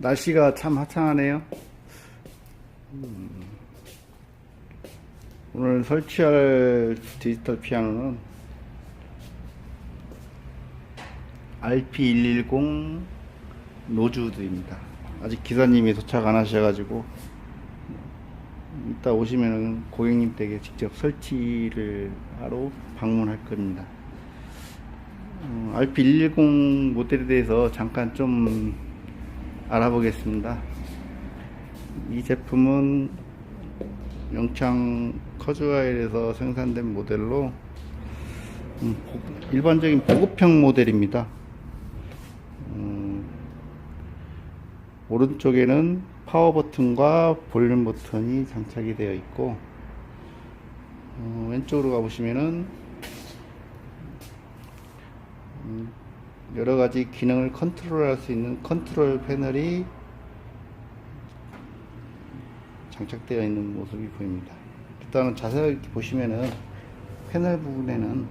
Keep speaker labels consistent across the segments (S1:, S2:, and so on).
S1: 날씨가 참 화창하네요. 음, 오늘 설치할 디지털 피아노는 RP110 노즈우드입니다. 아직 기사님이 도착 안 하셔가지고 이따 오시면은 고객님 댁에 직접 설치를 하러 방문할 겁니다. 어, RP110 모델에 대해서 잠깐 좀 알아보겠습니다. 이 제품은 영창 커즈와일에서 생산된 모델로 음, 보- 일반적인 보급형 모델입니다. 음, 오른쪽에는 파워 버튼과 볼륨 버튼이 장착이 되어 있고 어, 왼쪽으로 가보시면은 여러 가지 기능을 컨트롤할 수 있는 컨트롤 패널이 장착되어 있는 모습이 보입니다. 일단은 자세하게 보시면은 패널 부분에는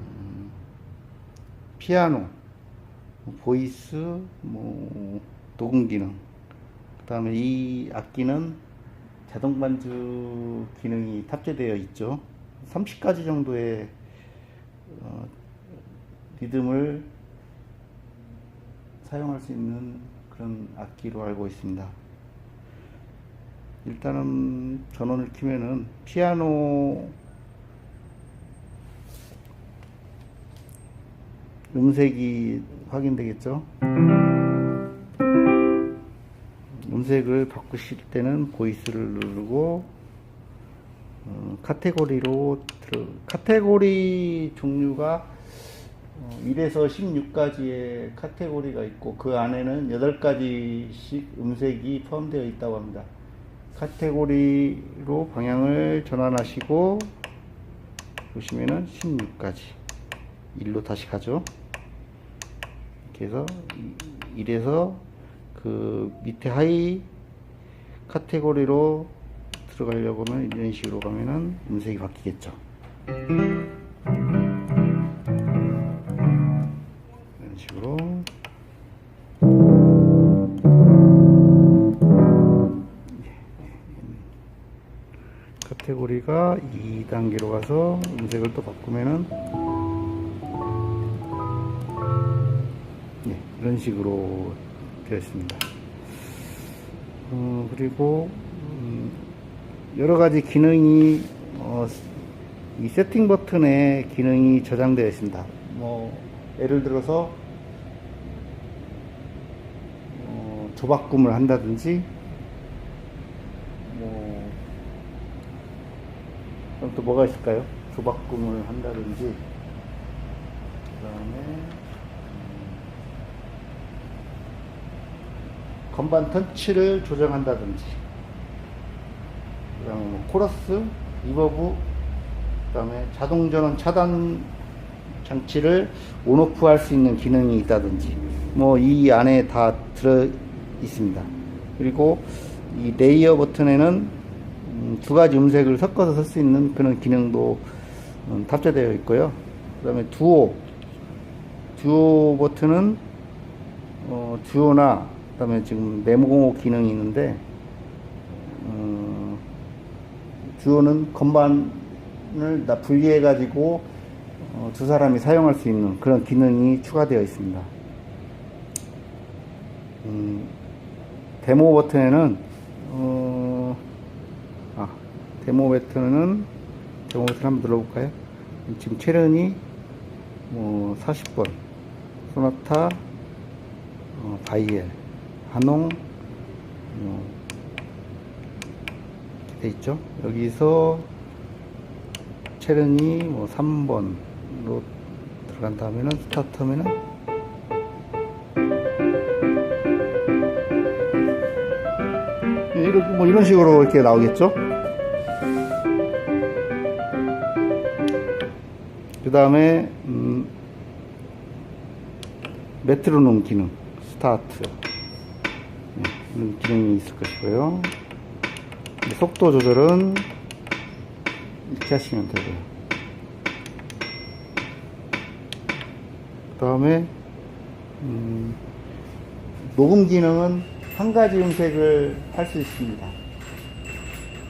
S1: 음, 피아노, 뭐 보이스, 뭐 녹음 기능, 그 다음에 이 악기는 자동 반주 기능이 탑재되어 있죠. 30가지 정도의 어, 리듬을 사용할 수 있는 그런 악기로 알고 있습니다. 일단은 전원을 켜면은 피아노 음색이 확인되겠죠? 음색을 바꾸실 때는 보이스를 누르고 어, 카테고리로 들어 카테고리 종류가 어, 1에서 16가지의 카테고리가 있고 그 안에는 8가지씩 음색이 포함되어 있다고 합니다. 카테고리로 방향을 전환하시고 보시면은 16가지 1로 다시 가죠. 이렇게 해서 1에서 그 밑에 하이 카테고리로 들어가려고 하면 이런 식으로 가면은 음색이 바뀌겠죠. 카테고리가 2단계로 가서 음색을 또 바꾸면은 네, 이런 식으로 되어 있습니다. 어, 그리고 음, 여러 가지 기능이 어, 이 세팅 버튼에 기능이 저장되어 있습니다. 뭐 예를 들어서 어, 조바꿈을 한다든지 그럼 또 뭐가 있을까요? 조바꿈을 한다든지. 그 다음에 건반 턴치를 조정한다든지. 그 다음에 뭐 코러스, 리버브 그 다음에 자동 전원 차단 장치를 온오프 할 수 있는 기능이 있다든지. 뭐 이 안에 다 들어 있습니다. 그리고 이 레이어 버튼에는 음, 두 가지 음색을 섞어서 쓸 수 있는 그런 기능도 음, 탑재되어 있고요 그 다음에 두오 듀오 버튼은 어, 듀오나 그 다음에 지금 네모 기능이 있는데 어, 듀오는 건반을 다 분리해 가지고 어, 두 사람이 사용할 수 있는 그런 기능이 추가되어 있습니다. 음, 데모 버튼에는 데모 버튼은 데모 버튼 한번 눌러볼까요? 지금 체른이 뭐 40번. 소나타 어, 바이엘 한홍 어, 돼 있죠? 여기서 체른이 뭐 3번으로 들어간 다음에는 스타트 하면은 이렇게 뭐 이런 식으로 이렇게 나오겠죠 그 다음에 음, 메트로놈 기능 스타트 네, 이런 기능이 있을 것이고요 속도 조절은 이렇게 하시면 되고요 그 다음에 음, 녹음 기능은 한 가지 음색을 할 수 있습니다.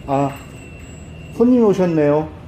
S1: 아, 손님 오셨네요.